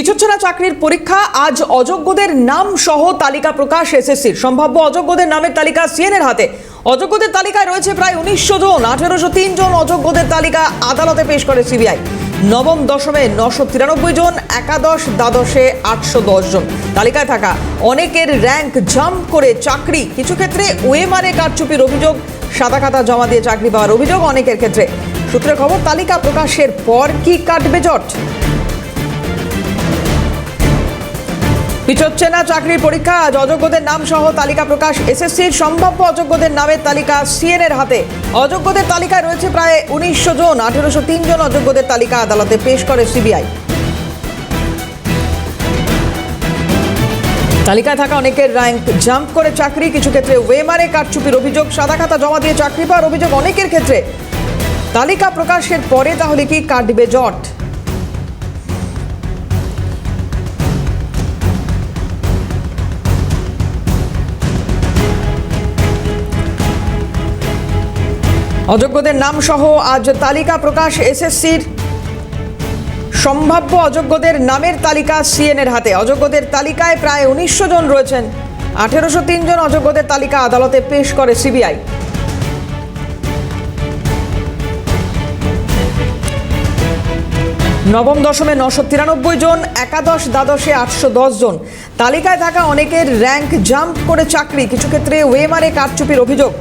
পিছুচ্ছনা চাকরির পরীক্ষা, আজ অযোগ্যদের নাম সহ তালিকা প্রকাশ এসএসসির। সম্ভাব্য অযোগ্যদের নামের তালিকা সিএনের হাতে। অযোগ্যদের তালিকায় রয়েছে প্রায় উনিশশো জন, আঠেরোশো তিন জন অযোগ্যদের তালিকা আদালতে পেশ করে সিবিআই। নবম দশমে নশো তিরানব্বই জন, একাদশ দ্বাদশে আটশো দশ জন। তালিকায় থাকা অনেকের র্যাঙ্ক জাম্প করে চাকরি। কিছু ক্ষেত্রে ওয়েমারে কারচুপির অভিযোগ, সাদা খাতা জমা দিয়ে চাকরি পাওয়ার অভিযোগ অনেকের ক্ষেত্রে। সূত্রের খবর, তালিকা প্রকাশের পর কি কাটবে জট? পিছোচ্ছে না, চাকরির পরীক্ষা, আজ অযোগ্যদের নাম সহ তালিকা প্রকাশ। এসএসসির সম্ভাব্য অযোগ্যদের নামের তালিকা সিএনের হাতে। অযোগ্যদের তালিকায় রয়েছে প্রায় উনিশশো জন, আঠেরোশো তিন জন অযোগ্যদের তালিকা আদালতে পেশ করে সিবিআই। তালিকায় থাকা অনেকের র্যাঙ্ক জাম্প করে চাকরি, কিছু ক্ষেত্রে ওয়েমারে কারচুপির অভিযোগ, সাদা খাতা জমা দিয়ে চাকরি পাওয়ার অভিযোগ অনেকের ক্ষেত্রে। তালিকা প্রকাশের পরে তাহলে কি কাটবে জট? অযোগ্যদের নাম সহ আজ তালিকা প্রকাশ এসএসসির। সম্ভাব্য অযোগ্যদের নামের তালিকা সিএনের হাতে। অযোগ্যদের তালিকায় প্রায় উনিশশো জন রয়েছেন। আঠেরোশো তিন জন অযোগ্যদের তালিকা আদালতে পেশ করে সিবিআই। নবম দশমে নশো তিরানব্বই জন, একাদশ দ্বাদশে আটশো দশ জন। তালিকায় থাকা অনেকের র্যাঙ্ক জাম্প করে চাকরি। কিছু ক্ষেত্রে ওয়েমারে কারচুপির অভিযোগ।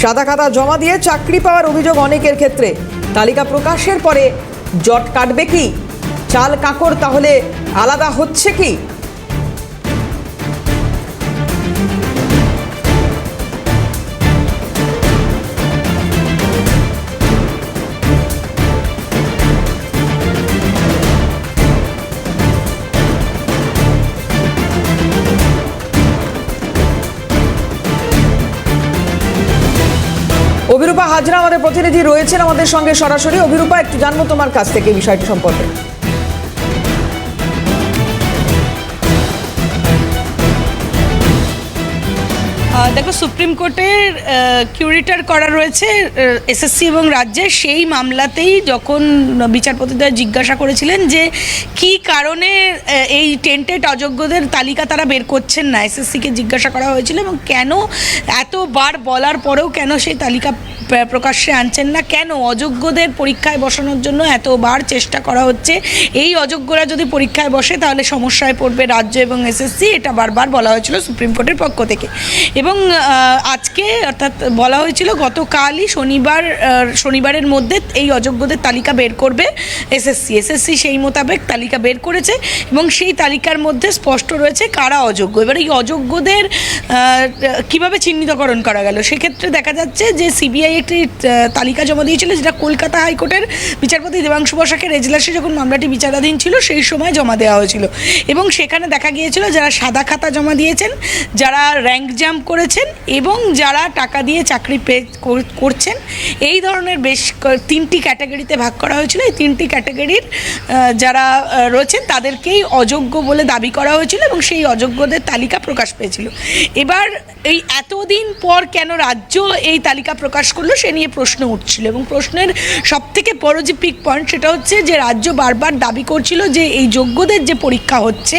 সাদা খাতা জমা দিয়ে চাকরি পাওয়ার অভিযোগ অনেকের ক্ষেত্রে। তালিকা প্রকাশের পরে জট কাটবে কি? চাল কাকর তাহলে আলাদা হচ্ছে কি? অভিরূপা হাজরা আমাদের প্রতিনিধি রয়েছেন আমাদের সঙ্গে সরাসরি। অভিরূপা, একটু জানব তোমার কাছ থেকে বিষয়টি সম্পর্কে। দেখো, সুপ্রিম কোর্টের কিউরিটার করা রয়েছে এসএসসি এবং রাজ্যের সেই মামলাতেই যখন বিচারপতিদের জিজ্ঞাসা করেছিলেন যে, কি কারণে এই টেন্টেড অযোগ্যদের তালিকা তারা বের করছেন না? এসএসসিকে জিজ্ঞাসা করা হয়েছিল এবং কেন এতবার বলার পরেও কেন সেই তালিকা প্রকাশ্যে আনছেন না? কেন অযোগ্যদের পরীক্ষায় বসানোর জন্য এতবার চেষ্টা করা হচ্ছে? এই অযোগ্যরা যদি পরীক্ষায় বসে, তাহলে সমস্যায় পড়বে রাজ্য এবং এসএসসি এটা বারবার বলা হয়েছিল সুপ্রিম কোর্টের পক্ষ থেকে। এবং আহ, আজকে অর্থাৎ বলা হয়েছিল গতকালই শনিবার শনিবারের মধ্যে এই অযোগ্যদের তালিকা বের করবে এসএসসি। এসএসসি সেই মোতাবেক তালিকা বের করেছে এবং সেই তালিকার মধ্যে স্পষ্ট রয়েছে কারা অযোগ্য। এবার এই অযোগ্যদের কীভাবে চিহ্নিতকরণ করা গেল? সেক্ষেত্রে দেখা যাচ্ছে যে সিবিআই একটি তালিকা জমা দিয়েছিল যেটা কলকাতা হাইকোর্টের বিচারপতি দেবাংশু বসাকের এজলাসে যখন মামলাটি বিচারাধীন ছিল সেই সময় জমা দেওয়া হয়েছিল। এবং সেখানে দেখা গিয়েছিল যারা সাদা খাতা জমা দিয়েছেন যারা র্যাঙ্ক জাম্প করেছেন এবং যারা টাকা দিয়ে চাকরি পে করছেন, এই ধরনের বেশ তিনটি ক্যাটাগরিতে ভাগ করা হয়েছিল। এই তিনটি ক্যাটাগরির যারা রয়েছেন, তাদেরকেই অযোগ্য বলে দাবি করা হয়েছিল এবং সেই অযোগ্যদের তালিকা প্রকাশ পেয়েছিল। এবার এই এতদিন পর কেন রাজ্য এই তালিকা প্রকাশ করল, সে নিয়ে প্রশ্ন উঠছিল এবং প্রশ্নের সব থেকে বড় যে পিক পয়েন্ট সেটা হচ্ছে যে, রাজ্য বারবার দাবি করছিল যে, এই যোগ্যদের যে পরীক্ষা হচ্ছে,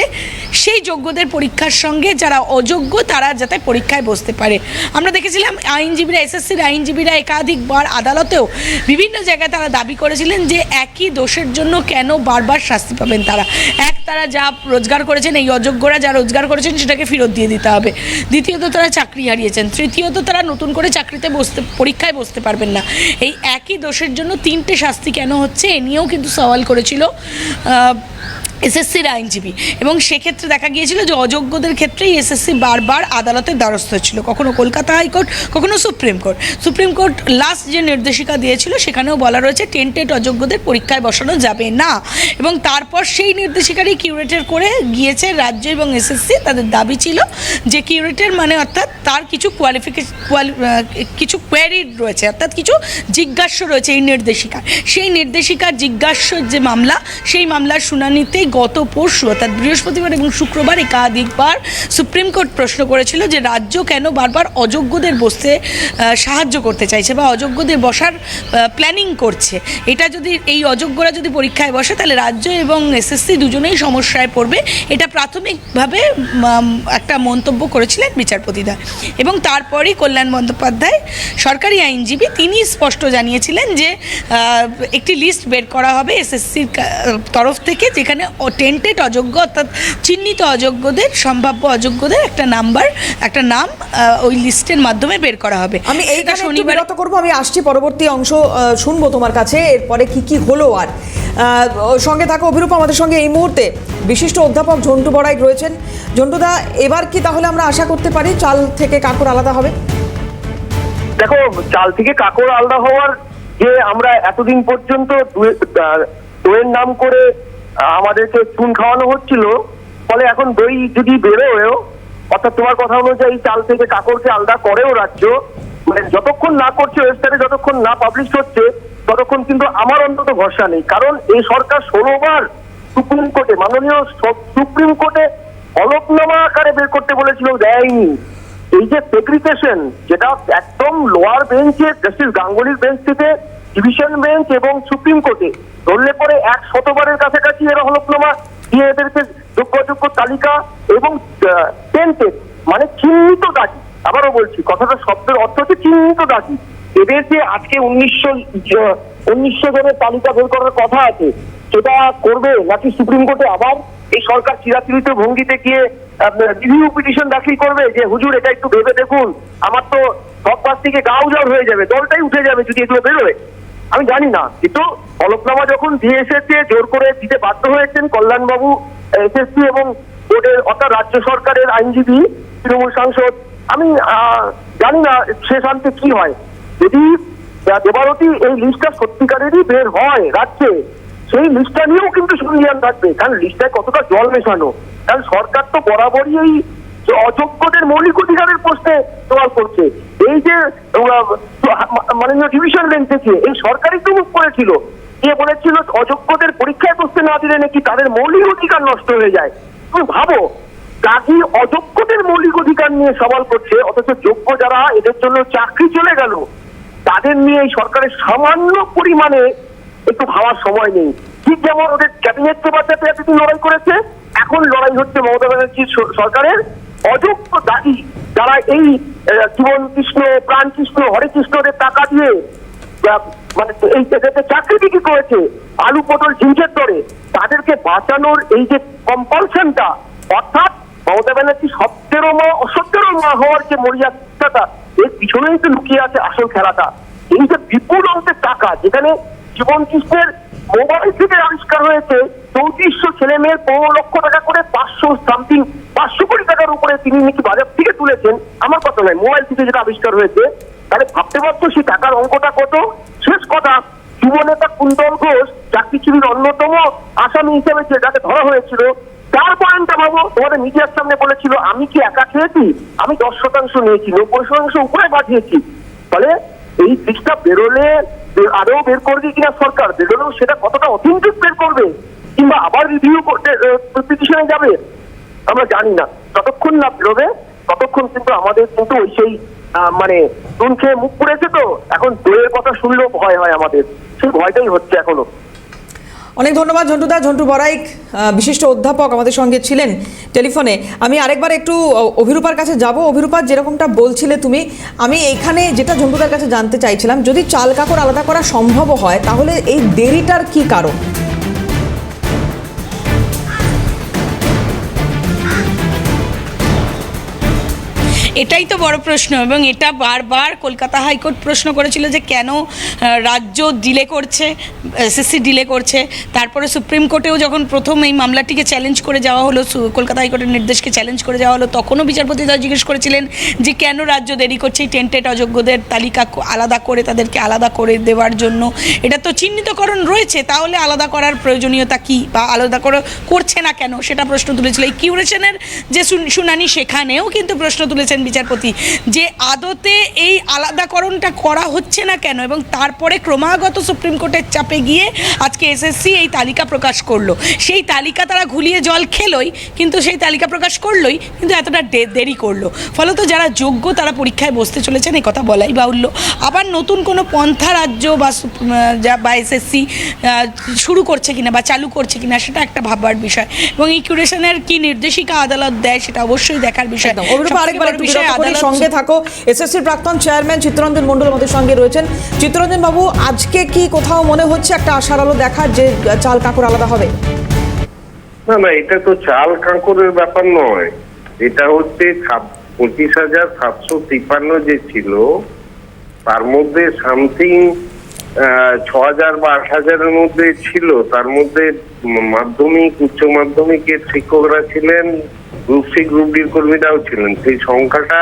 সেই যোগ্যদের পরীক্ষার সঙ্গে যারা অযোগ্য, তারা যাতে পরীক্ষায় বসতে পারে। আমরা দেখেছিলাম আইনজীবীরা, এসএসসির আইনজীবীরা একাধিকবার আদালতেও বিভিন্ন জায়গায় তারা দাবি করেছিলেন যে একই দোষের জন্য কেন বারবার শাস্তি পাবেন তারা। এক তারা যা রোজগার করেছেন, এই অযোগ্যরা যা রোজগার করেছেন সেটাকে ফেরত দিয়ে দিতে হবে। দ্বিতীয়ত তারা চাকরি হারিয়েছেন, তৃতীয়ত তারা নতুন করে চাকরিতে বসতে, পরীক্ষায় বসতে পারবেন না। এই একই দোষের জন্য তিনটে শাস্তি কেন হচ্ছে, এ নিয়েও কিন্তু সওয়াল করেছিল এসএসসির আইনজীবী। এবং সেক্ষেত্রে দেখা গিয়েছিল যে অযোগ্যদের ক্ষেত্রেই এসএসসি বারবার আদালতের দ্বারস্থ হচ্ছিল কখনো কলকাতা হাইকোর্ট, কখনো supreme court. Supreme court last যে নির্দেশিকা দিয়েছিল, সেখানেও বলা রয়েছে টেন্টেড অযোগ্যদের পরীক্ষায় বসানো যাবে না। এবং তারপর সেই নির্দেশিকারই কিউরেটের করে গিয়েছে রাজ্য এবং এসএসসি। তাদের দাবি ছিল যে কিউরেটের মানে অর্থাৎ তার কিছু কোয়ালিফিকেশন কিছু কোয়ারি রয়েছে, অর্থাৎ কিছু জিজ্ঞাস্য রয়েছে এই নির্দেশিকায়। সেই নির্দেশিকার জিজ্ঞাস্য যে মামলা, সেই মামলার শুনানিতে গত পরশু, অর্থাৎ বৃহস্পতিবার এবং শুক্রবার একাধিকবার সুপ্রিম কোর্ট প্রশ্ন করেছিল যে রাজ্য কেন বারবার অযোগ্যদের বসতে সাহায্য করতে চাইছে বা অযোগ্যদের বসার প্ল্যানিং করছে। এটা যদি, এই অযোগ্যরা যদি পরীক্ষায় বসে, তাহলে রাজ্য এবং এসএসসি দুজনেই সমস্যায় পড়বে। এটা প্রাথমিকভাবে একটা মন্তব্য করেছিলেন বিচারপতিরা। এবং তারপরেই কল্যাণ বন্দ্যোপাধ্যায়, সরকারি আইনজীবী, তিনি স্পষ্ট জানিয়েছিলেন যে একটি লিস্ট বের করা হবে এসএসসির তরফ থেকে, যেখানে টেন্টেড অযোগ্য অর্থাৎ চিহ্নিত অযোগ্যদের সম্ভাব্য অযোগ্যদের একটা নাম্বার একটা নাম ওই লিস্টের মাধ্যমে বের করা হবে। আমি এইখানে শনিবার বিরত করব আমি আসছি পরবর্তী অংশ শুনব তোমার কাছে এরপরে কি কি হলো আর। সঙ্গে থাকো অভিরূপ আমাদের সঙ্গে এই মুহূর্তে। বিশিষ্ট অধ্যাপক ঝন্টু বড়াই রয়েছেন। ঝন্টুদা এবার কি তাহলে আমরা আশা করতে পারি চাল থেকে কাকুর আলাদা হবে? দেখো চাল থেকে কাকর আলাদা হওয়ার যে আমরা এতদিন পর্যন্ত দু- আহ, দইয়ের নাম করে আমাদেরকে চুন খাওয়ানো হচ্ছিল, ফলে এখন দই যদি বেরোয়ও, অর্থাৎ তোমার কথা অনুযায়ী চাল থেকে কাকরকে আলাদা করেও রাজ্য মানে যতক্ষণ না করছে ওয়েবসাইটে যতক্ষণ না পাবলিশ হচ্ছে, ততক্ষণ কিন্তু আমার অন্তত ভরসা নেই। কারণ এই সরকার ষোলোবার সুপ্রিম কোর্টে, মাননীয় সুপ্রিম কোর্টে হলফনামা আকারে বের করতে বলেছিল দেয়নি। এই যে সেগ্রিগেশন যেটা একদম লোয়ার বেঞ্চে জাস্টিস গাঙ্গুলির বেঞ্চ থেকে ডিভিশন বেঞ্চ এবং সুপ্রিম কোর্টে। ধরলে পরে এক শতবারের কাছাকাছি এরা হলফনামা দিয়ে এদেরকে যোগ্য যোগ্য তালিকা এবং টেন্টেড মানে চিহ্নিত দাগি আবারও বলছি, কথাটা শব্দের অর্থ হচ্ছে চিহ্নিত দাগি এদের যে আজকে উনিশশো উনিশশো জনের তালিকা বের করার কথা আছে। সেটা করবে নাকি সুপ্রিম কোর্টে আবার? এই সরকার চিরাচরিত ভঙ্গিতে গিয়ে রিভিউ পিটিশন দাখিল করবে যে, হুজুর, এটা একটু ভেবে দেখুন। আমার তো সব পাশ থেকে গা উজাড় হয়ে যাবে, দলটাই উঠে যাবে যদি এগুলো বেরোয়। আমি জানি না। কিন্তু হলফনামা যখন দিয়ে এসেছে জোর করে দিতে বাধ্য হয়েছেন, কল্যাণবাবু এসএসসি এবং বোর্ডের অর্থাৎ রাজ্য সরকারের আইনজীবী, তৃণমূল সাংসদ, আমি জানি না শেষ আনতে কি হয়। যদি দেবারতী এই লিস্টটা সত্যিকারেরই বের হয় রাজ্যে, সেই লিস্টটা নিয়েও কিন্তু সন্ধিয়ান থাকবে। কারণ লিস্টটায় কতটা জল মেশানো। কারণ সরকার তো বরাবরই এই অযোগ্যদের মৌলিক অধিকারের প্রশ্নে সওয়াল করছে। এই যে মাননীয় ডিভিশন বেঞ্চ থেকে এই সরকারই তো মুখ করেছিল কে বলেছিল অযোগ্যদের পরীক্ষায় বসতে না দিলে নাকি তাদের মৌলিক অধিকার নষ্ট হয়ে যায়। তুমি ভাবো, গাজী অযোগ্যদের মৌলিক অধিকার নিয়ে সওয়াল করছে, অথচ যোগ্য যারা, এদের জন্য চাকরি চলে গেল। তাদের নিয়ে এই সরকারের সামান্য পরিমাণে একটু ভাবার সময় নেই। ঠিক যেমন ওদের ক্যাবিনেট বাঁচাতে এতদিন লড়াই করেছে, এখন লড়াই হচ্ছে মমতা ব্যানার্জির সরকারের। অযোগ্য দাবি যারা এই জীবন কৃষ্ণ প্রাণ কৃষ্ণ হরে কৃষ্ণদের টাকা দিয়ে মানে এই এদেরকে চাকরি বিক্রি করেছে, আলু পটল ঝিঞ্চের দরে, তাদেরকে বাঁচানোর এই যে কম্পালশনটা অর্থাৎ মমতা ব্যানার্জি সত্যেরও মা অসত্যেরও মা হওয়ার যে মরিয়াদাটা, এর পিছনেই তো লুকিয়ে আছে আসল খেলাটা। এই যে বিপুল অঙ্কের টাকা, যেখানে জীবন কৃষ্ণের মোবাইল থেকে আবিষ্কার হয়েছে চৌত্রিশশো ছেলে মেয়ের পনেরো লক্ষ টাকা করে পাঁচশো সামথিং পাঁচশো কোটি টাকার উপরে তিনি নাকি বাজার থেকে তুলেছেন। আমার কথা নয় মোবাইল থেকে যেটা আবিষ্কার হয়েছে, তাহলে ভাবতে পারছ সেই টাকার অঙ্কটা কত? শেষ কথা যুব নেতা কুন্তল ঘোষ চাকরিচুরির অন্যতম আসামি হিসেবে যাকে ধরা হয়েছিল, তার পয়েন্টটা ভাবো, তোমাদের মিডিয়ার সামনে বলেছিল, আমি কি একা খেয়েছি? আমি দশ শতাংশ নিয়েছি, নব্বই শতাংশ উপরে বাঁচিয়েছি ফলে এই দিকটা বেরোলে আরও বের করবে কিনা সরকার? বেরোলেও সেটা কতটা অথেন্টিক বের করবে? কিংবা আবার রিভিউ করতে পিটিশনে যাবে? আমরা জানি না। যতক্ষণ না বেরোবে ততক্ষণ কিন্তু আমাদের কিন্তু ওই সেই মানে নুন খেয়ে মুখ পড়েছে তো। এখন দইয়ের কথা শুনলেও ভয় হয় আমাদের। সেই ভয়টাই হচ্ছে এখনও। অনেক ধন্যবাদ ঝন্টুদা, ঝন্টু বরাইক বিশিষ্ট অধ্যাপক আমাদের সঙ্গে ছিলেন টেলিফোনে। আমি আরেকবার একটু অভিরূপার কাছে যাব। অভিরূপা, যেরকমটা বলছিলে তুমি, আমি এখানে যেটা ঝন্টুদার কাছে জানতে চাইছিলাম, যদি চাল কাকড় আলাদা করা সম্ভব হয়, তাহলে এই দেরিটার কি কারণ? এটাই তো বড় প্রশ্ন, এবং এটা বারবার কলকাতা হাইকোর্ট প্রশ্ন করেছিল যে কেন রাজ্য ডিলে করছে, এসএসসি ডিলে করছে, তারপরে সুপ্রিম কোর্টেও যখন প্রথম এই মামলাটিকে চ্যালেঞ্জ করে যাওয়া হলো কলকাতা হাইকোর্টের নির্দেশকে চ্যালেঞ্জ করে যাওয়া হলো, তখনও বিচারপতিরা জিজ্ঞেস করেছিলেন যে কেন রাজ্য দেরি করছে, এই টেন্টেড অযোগ্যদের তালিকা আলাদা করে, তাদেরকে আলাদা করে দেওয়ার জন্য। এটা তো চিহ্নিতকরণ রয়েছে, তাহলে আলাদা করার প্রয়োজনীয়তা কি, বা আলাদা করে করছে না কেন, সেটা প্রশ্ন তুলেছিল। এই কিউরেশনের যে শুন- শুনানি সেখানেও কিন্তু প্রশ্ন তুলেছেন বিচারপতি যে আদতে এই আলাদাকরণটা করা হচ্ছে না কেন? এবং তারপরে ক্রমাগত সুপ্রিম কোর্টের চাপে গিয়ে আজকে এসএসসি এই তালিকা প্রকাশ করল। সেই তালিকা তারা ঘুলিয়ে জল খেলোই কিন্তু সেই তালিকা প্রকাশ করলোই কিন্তু এতটা দেরি করল। ফলত যারা যোগ্য তারা পরীক্ষায় বসতে চলেছেন এই কথা বলাই বাহুল্য। আবার নতুন কোনো পন্থা রাজ্য বা বা এসএসসি শুরু করছে কিনা বা চালু করছে কিনা সেটা একটা ভাববার বিষয়। এবং এই কিউরেশনের কি নির্দেশিকা আদালত দেয় সেটা অবশ্যই দেখার বিষয়। আরেকবার বিষয় আদালত সঙ্গে থাকো। এসএসসির প্রাক্তন চেয়ারম্যান চিত্তরঞ্জন মণ্ডল আমাদের সঙ্গে রয়েছেন। চিত্তরঞ্জন বাবু আজকে কি কোথাও মনে হচ্ছে একটা আশার আলো দেখার যে চাল কাকুর আলাদা হবে? না না এটা তো চাল কাঁকরের ব্যাপার নয়। এটা হচ্ছে পঁচিশ হাজার সাতশো তিপ্পান্ন যে ছিল তার মধ্যে সামথিং ছ হাজার বা আট হাজারের মধ্যে ছিল। তার মধ্যে মাধ্যমিক উচ্চ মাধ্যমিকের শিক্ষকরা ছিলেন গ্রুপ সি, গ্রুপ ডির কর্মীরাও ছিলেন। সেই সংখ্যাটা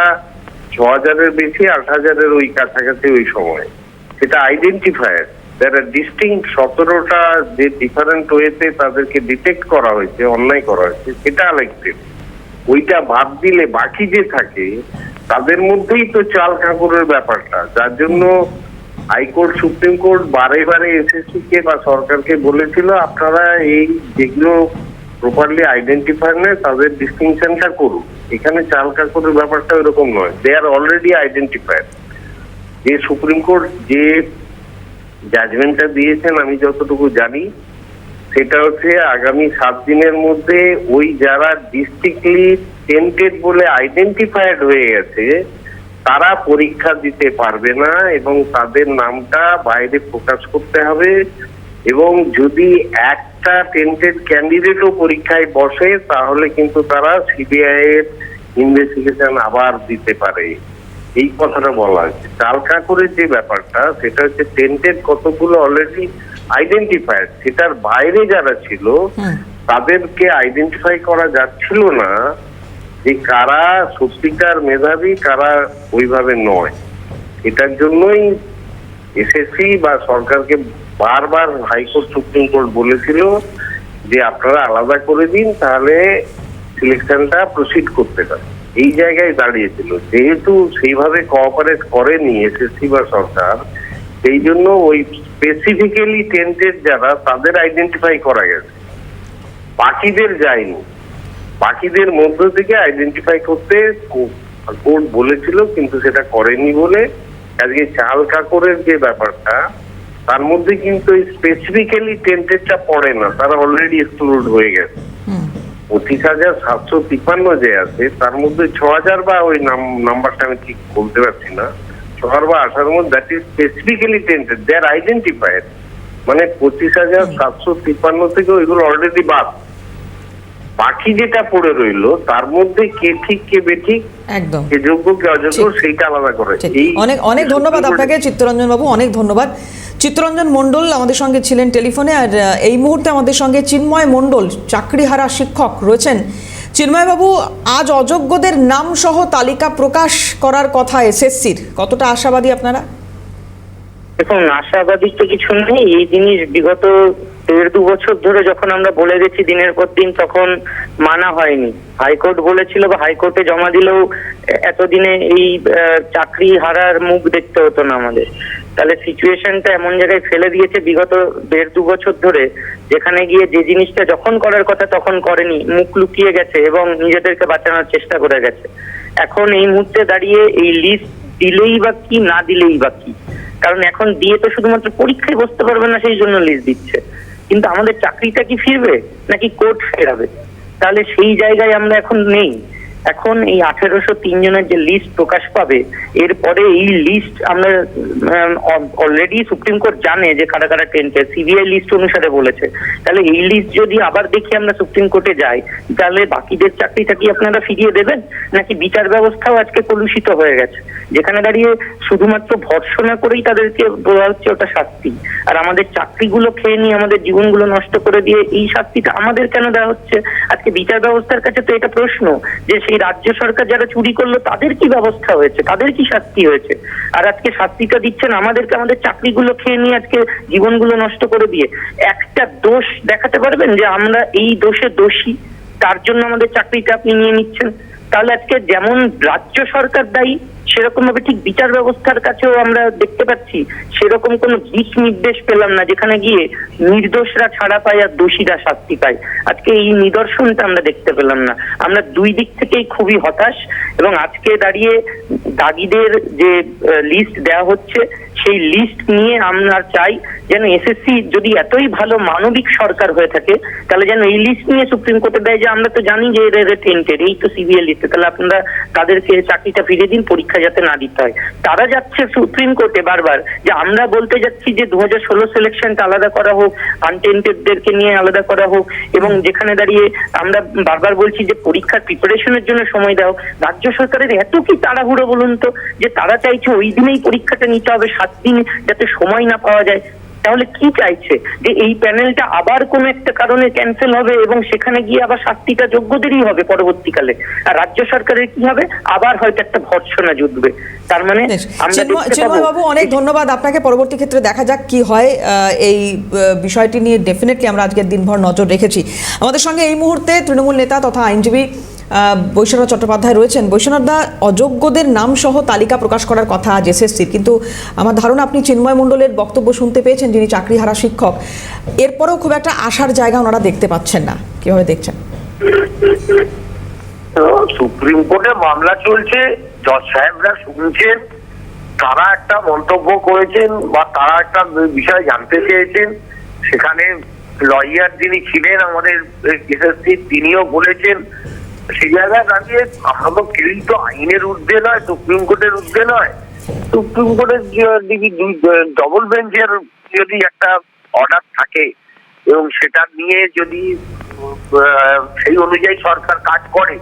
ছ হাজারের বেশি আট হাজারের ওই কাছাকাছি ওই সময়। সেটা আইডেন্টিফায়ার যারা ডিস্টিং সতেরোটা যে ডিফারেন্ট ওয়েতে তাদেরকে ডিটেক্ট করা হয়েছে অন্যায় করা হয়েছে, সেটা আলেক্টেড ওইটা বাদ দিলে বাকি যে থাকে, তাদের মধ্যেই তো চাল কাঁকড়ের ব্যাপারটা। যার জন্য হাইকোর্ট, সুপ্রিম কোর্ট বারে বারে এসএসসি কে বা সরকারকে বলেছিল, আপনারা এই যেগুলো প্রপারলি আইডেন্টিফাই নয় তাদের ডিস্টিংশনটা করুক। এখানে চাল কাঁকড়ের ব্যাপারটা এরকম নয়। দে আর অলরেডি আইডেন্টিফাইড যে সুপ্রিম কোর্ট যে জাজমেন্টটা দিয়েছেন, আমি যতটুকু জানি, সেটা হচ্ছে আগামী সাত দিনের মধ্যে ওই যারা ডিস্ট্রিক্টলি টেন্টেড বলে আইডেন্টিফাইড হয়ে গেছে, তারা পরীক্ষা দিতে পারবে না এবং তাদের নামটা বাইরে প্রকাশ করতে হবে। এবং যদি একটা টেন্টেড ক্যান্ডিডেটও পরীক্ষায় বসে তাহলে কিন্তু তারা সিবিআই এর ইনভেস্টিগেশন আবার দিতে পারে। এই কথাটা বলা হয়েছে। চাল কাঁকড়ের যে ব্যাপারটা সেটা হচ্ছে টেন্টেড কতগুলো অলরেডি আইডেন্টিফাইড সেটার বাইরে যারা ছিল তাদেরকে আইডেন্টিফাই করা যাচ্ছিল না যে কারা সত্যিকার মেধাবী কারা ওইভাবে নয়। এটার জন্যই এসএসসি বা সরকারকে বারবার হাইকোর্ট সুপ্রিম কোর্ট বলেছিল যে আপনারা আলাদা করে দিন, তাহলে সিলেকশনটা প্রসিড করতে পারে এই জায়গায় দাঁড়িয়েছিল। যেহেতু সেইভাবে কোঅপারেট করেনি এসএসসি বা সরকার, সেই জন্য ওই স্পেসিফিক্যালি টেন্টেড যারা, তাদের আইডেন্টিফাই করা গেছে। বাকিদের যায়নি। বাকিদের মধ্য থেকে আইডেন্টিফাই করতে কোর্ট বলেছিল, কিন্তু সেটা করেনি বলে আজকে চাল কাকরের যে ব্যাপারটা তার মধ্যে কিন্তু স্পেসিফিক্যালি টেন্টেডটা পড়ে না তারা অলরেডি এক্সক্লুড হয়ে গেছে। পঁচিশ হাজার সাতশো তিপ্পান্ন যে আছে তার মধ্যে ছ হাজার বা ওই নাম্বারটা আমি ঠিক বলতে পারছি না ছ হাজার বা আঠারোর মধ্যে that is specifically tainted they are identified মানে পঁচিশ হাজার সাতশো তিপ্পান্ন থেকে ওইগুলো অলরেডি বাদ। বাকি যেটা পড়ে রইল তার মধ্যে কে ঠিক কে বেঠিক একদম। কে যোগ্য কে অযোগ্য সেইটা আলাদা করে। অনেক অনেক ধন্যবাদ আপনাকে। চিত্তরঞ্জন বাবু অনেক ধন্যবাদ। চিত্তরঞ্জন মণ্ডল আমাদের সঙ্গে ছিলেন টেলিফোনে আর এই মুহূর্তে আমাদের সঙ্গে চিন্ময় মণ্ডল চাকরিহারা শিক্ষক রয়েছেন। চিন্ময় বাবু আজ অযোগ্যদের নাম সহ তালিকা প্রকাশ করার কথা এসএসসির। কতটা আশাবাদী আপনারা? দেখুন আশাবাদী তো কিছু নেই। এই জিনিস বিগত দেড় দু বছর ধরে যখন আমরা বলে গেছি দিনের পর দিন, তখন মানা হয়নি। হাইকোর্ট বলেছিল বা হাইকোর্টে জমা দিলেও এতদিনে এই চাকরি হারার মুখ দেখতে হতো না আমাদের। তাহলে সিচুয়েশনটা এমন জায়গায় ফেলে দিয়েছে বিগত দেড় দু বছর ধরে, যেখানে গিয়ে যে জিনিসটা যখন করার কথা তখন করেনি, মুখ লুকিয়ে গেছে এবং নিজেদেরকে বাঁচানোর চেষ্টা করে গেছে। এখন এই মুহূর্তে দাঁড়িয়ে এই লিস্ট দিলেই বা কি, না দিলেই বা কি? কারণ এখন দিয়ে তো শুধুমাত্র পরীক্ষায় বসতে পারবে না, সেই জন্য লিস্ট দিচ্ছে। কিন্তু আমাদের চাকরিটা কি ফিরবে নাকি কোর্ট ফেরাবে? তাহলে সেই জায়গায় আমরা এখন নেই। এখন এই আঠেরোশো তিন জনের যে লিস্ট প্রকাশ পাবে, এরপরে এই লিস্ট আমরা অলরেডি সুপ্রিম কোর্ট জানে যে কারা কারা টেন্টে সিবিআই লিস্ট অনুসারে বলেছে। তাহলে এই লিস্ট যদি আবার দেখি আমরা সুপ্রিম কোর্টে যাই, তাহলে বাকিদের চাকরিটা কি আপনারা ফিরিয়ে দেবেন? নাকি বিচার ব্যবস্থাও আজকে কলুষিত হয়ে গেছে? যেখানে দাঁড়িয়ে শুধুমাত্র ভর্সনা করেই তাদেরকে বলা হচ্ছে ওটা শাস্তি। আর আমাদের চাকরিগুলো খেয়ে নিয়ে আমাদের জীবনগুলো নষ্ট করে দিয়ে এই শাস্তিটা আমাদের কেন দেওয়া হচ্ছে? আজকে বিচার ব্যবস্থার কাছে তো এটা প্রশ্ন, যে সেই রাজ্য সরকার যারা চুরি করল, তাদের কি ব্যবস্থা হয়েছে? তাদের কি শাস্তি হয়েছে? আর আজকে শাস্তিটা দিচ্ছেন আমাদেরকে, আমাদের চাকরিগুলো খেয়ে নিয়ে আজকে জীবনগুলো নষ্ট করে দিয়ে। একটা দোষ দেখাতে পারবেন যে আমরা এই দোষে দোষী, তার জন্য আমাদের চাকরিটা আপনি নিয়ে নিচ্ছেন? তাহলে আজকে যেমন রাজ্য সরকার দায়ী সেরকম ভাবে ঠিক বিচার ব্যবস্থার কাছেও আমরা দেখতে পাচ্ছি, সেরকম কোনো দিক নির্দেশ পেলাম না, যেখানে গিয়ে নির্দোষরা ছাড়া পায় আর দোষীরা শাস্তি পায়। আজকে এই নিদর্শনটা আমরা দেখতে পেলাম না। আমরা দুই দিক থেকেই খুবই হতাশ এবং আজকে দাঁড়িয়ে দাগিদের যে লিস্ট দেওয়া হচ্ছে, সেই লিস্ট নিয়ে আমরা চাই যেন এসএসসি যদি এতই ভালো মানবিক সরকার হয়ে থাকে, তাহলে যেন এই লিস্ট নিয়ে সুপ্রিম কোর্টে দেয় যে, আমরা তো জানি যে এরা টেন্টেড এই তো সিবিএল লিস্টে তাহলে আপনারা তাদেরকে চাকরিটা ফিরে দিন, পরীক্ষা যাতে না দিতে হয়। তারা যাচ্ছে সুপ্রিম কোর্টে বারবার যে আমরা বলতে যাচ্ছি যে দু হাজার ষোলো সিলেকশনটা আলাদা করা হোক আনটেন্টেডদেরকে নিয়ে আলাদা করা হোক এবং যেখানে দাঁড়িয়ে আমরা বারবার বলছি যে পরীক্ষার প্রিপারেশনের জন্য সময় দাও, রাজ্য সরকারের এত কি তাড়াহুড়ো বলুন তো? যে তারা চাইছে ওই দিনেই পরীক্ষাটা নিতে হবে, সাত দিন যাতে সময় না পাওয়া যায়। তাহলে কি চাইছে? যে এই প্যানেলটা আবার কোন একটা কারণে ক্যান্সেল হবে এবং সেখানে গিয়ে আবার শাস্তিটা যোগ্যদেরই হবে পরবর্তীকালে। আর রাজ্য সরকারের কি হবে? আবার হয়তো একটা ভর্সনা জুটবে। তার মানে বাবু অনেক ধন্যবাদ আপনাকে। পরবর্তী ক্ষেত্রে দেখা যাক কি হয় এই বিষয়টি নিয়ে ডেফিনেটলি আমরা আজকের দিনভর নজর রেখেছি। আমাদের সঙ্গে এই মুহূর্তে তৃণমূল নেতা তথা আইনজীবী আহ, বৈশ্বনাথ চট্টোপাধ্যায় রয়েছেন। বৈশ্বনাথ দা অযোগ্যদের নাম সহ তালিকা প্রকাশ করার কথা আজ এসএসসির। কিন্তু আমার ধারণা আপনি চিন্ময় মণ্ডলের বক্তব্য শুনতে পেয়েছেন যিনি চাকরিহারা শিক্ষক, এরপরেও খুব একটা আশার জায়গা ওনারা দেখতে পাচ্ছেন না। কীভাবে দেখছেন? সুপ্রিম কোর্টে মামলা চলছে, জজ সাহেবরা শুনছেন, তারা একটা মন্তব্য করেছেন বা তারা একটা বিষয় জানতে চেয়েছেন। সেখানে লয়ার যিনি ছিলেন আমাদের এসএসসি, তিনিও বলেছেন, সেই জায়গায় দাঁড়িয়ে আমরা তো কেউই তো আইনের ঊর্ধ্বে নয়, সুপ্রিম কোর্টের ঊর্ধ্বে নয়। সুপ্রিম কোর্টের ডবল বেঞ্চের যদি একটা অর্ডার থাকে, এবং সেটা নিয়ে যদি সেই অনুযায়ী সরকার কাজ করে,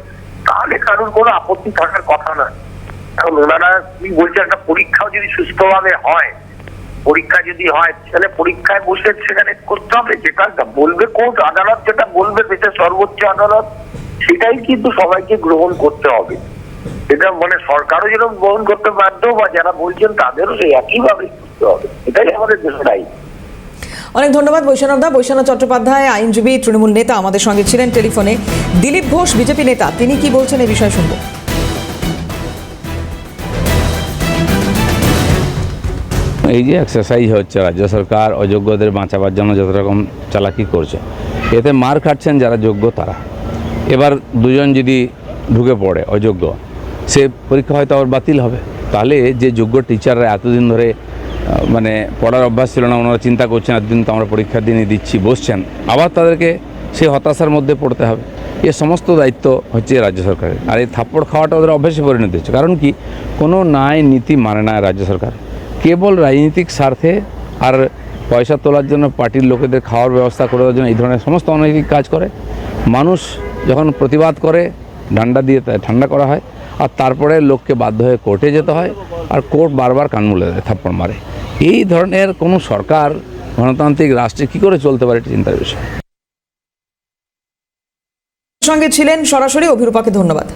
তাহলে কারোর কোনো আপত্তি থাকার কথা না। এখন ওনারা কি বলছে একটা পরীক্ষাও যদি সুস্থভাবে হয়, পরীক্ষা যদি হয়, তাহলে পরীক্ষায় বসে সেখানে করতে হবে, যেটা বলবে কোর্ট, আদালত যেটা বলবে দেশের সর্বোচ্চ আদালত, সেটাই কিন্তু সবাইকে গ্রহণ করতে হবে। এটা মানে সরকারও যেরকম গ্রহণ করতে বাধ্য বা যারা বলছেন তাদেরও সেই একইভাবে করতে হবে। এটাই আমাদের দেশের আইন অনেক ধন্যবাদ বৈশ্বনাথ দা। বৈশ্বনাথ চট্টোপাধ্যায় আইনজীবী তৃণমূল নেতা আমাদের সঙ্গে ছিলেন টেলিফোনে। দিলীপ ঘোষ বিজেপি নেতা তিনি কি বলছেন এই বিষয়ে শুনব। এই যে এক্সারসাইজ হচ্ছে রাজ্য সরকার অযোগ্যদের বাঁচাবার জন্য যত রকম চালাকি করছে এতে মার খাচ্ছেন যারা যোগ্য তারা। এবার দুজন যদি ঢুকে পড়ে অযোগ্য সে পরীক্ষা হয়তো আবার বাতিল হবে। তাহলে যে যোগ্য টিচাররা এতদিন ধরে মানে পড়ার অভ্যাস ছিল না, ওনারা চিন্তা করছেন, এতদিন তো আমরা পরীক্ষার দিনে দিচ্ছি, বসছেন। আবার তাদেরকে সেই হতাশার মধ্যে পড়তে হবে। এ সমস্ত দায়িত্ব হচ্ছে রাজ্য সরকারের। আর এই থাপ্পড় খাওয়াটা ওদের অভ্যাসে পরিণত হচ্ছে কারণ কি? কোনো ন্যায় নীতি মানে না রাজ্য সরকার। কেবল রাজনৈতিক স্বার্থে আর পয়সা তোলার জন্য পার্টির লোকেদের খাওয়ার ব্যবস্থা করে দেওয়ার জন্য এই ধরনের সমস্ত অনৈতিক কাজ করে। মানুষ যখন প্রতিবাদ করে, ডান্ডা দিয়ে ঠান্ডা করা হয়। আর তারপরে লোককে বাধ্য হয়ে কোর্টে যেতে হয় আর কোর্ট বারবার কানমুলে দেয়, থাপ্পড় মারে। এই ধরনের কোনো সরকার, গণতান্ত্রিক রাষ্ট্রে কী করে চলতে পারে এটা চিন্তার বিষয়। সঙ্গে ছিলেন সরাসরি অভিরূপাকে ধন্যবাদ।